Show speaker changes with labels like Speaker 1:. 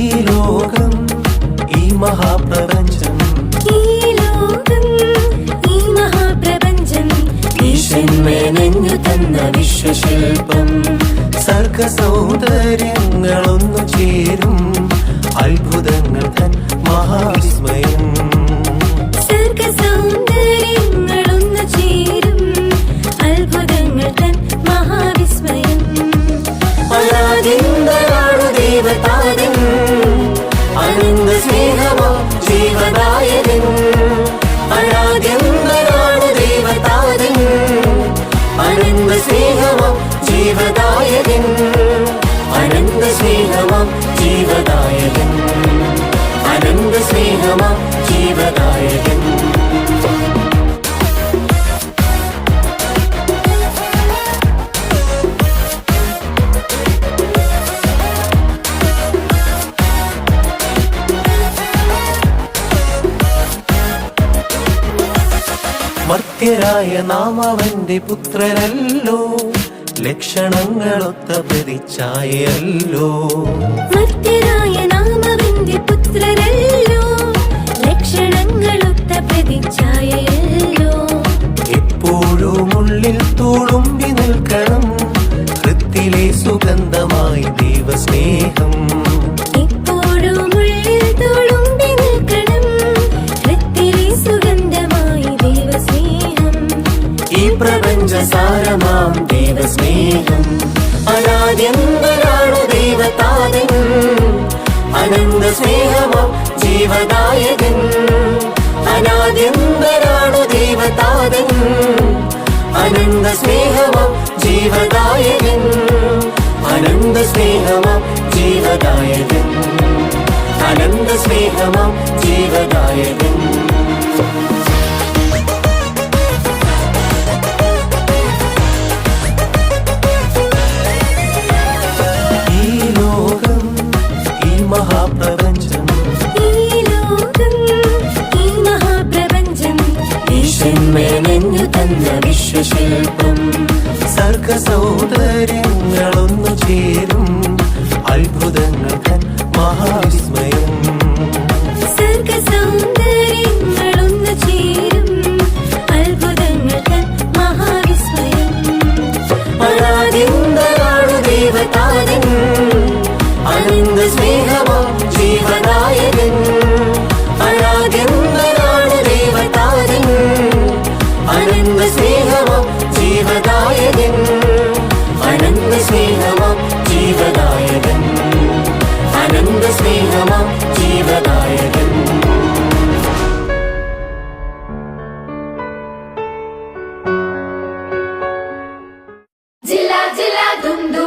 Speaker 1: ഈ
Speaker 2: ലോകം ഈ ഈ ലോകം ഈ തന്ന
Speaker 1: സർഗ സൗന്ദര്യങ്ങളൊന്നു ചേരും അത്ഭുതങ്ങൾ തൻ മഹാവിസ്മയം.
Speaker 2: മർത്യരായ നാം അവന്റെ പുത്രരല്ലോ ലക്ഷണങ്ങളൊത്ത പ്രതിച്ഛായല്ലോ
Speaker 1: മർത്യരായ നാമവന്റെ പുത്രരല്ലോ പ്രതിച്ഛായയല്ലോ
Speaker 2: എപ്പോഴും ഉള്ളിൽ തുളുമ്പി നിൽക്കണം. ഹൃത്തിലെ സുഗന്ധമായി ദൈവസ്നേഹം.
Speaker 1: ഇപ്പോഴും ഉള്ളിൽ തുളുമ്പി നിൽക്കണം. ഹൃത്തിലെ സുഗന്ധമായി ദൈവസ്നേഹം.
Speaker 2: ഈ പ്രപഞ്ച സാരമാം ദൈവസ്നേഹം. അനാദ്യന്തരാണു ദൈവതാതൻ. അനന്ത സ്നേഹമോ ജീവദായകൻ. ദൈവതാതൻ അനന്ത സ്നേഹമോ ജീവദായകൻ. അനന്ത സ്നേഹമോ
Speaker 1: വിശ്വശില്പം സർഗ സൗന്ദര്യങ്ങളൊന്നു
Speaker 2: മഹാവിസ്മയം. ചേരും അത്ഭുതങ്ങൾ മഹാവിസ്മയം. അനാദിന്ദനാണു ജീവനായകൻ. dum.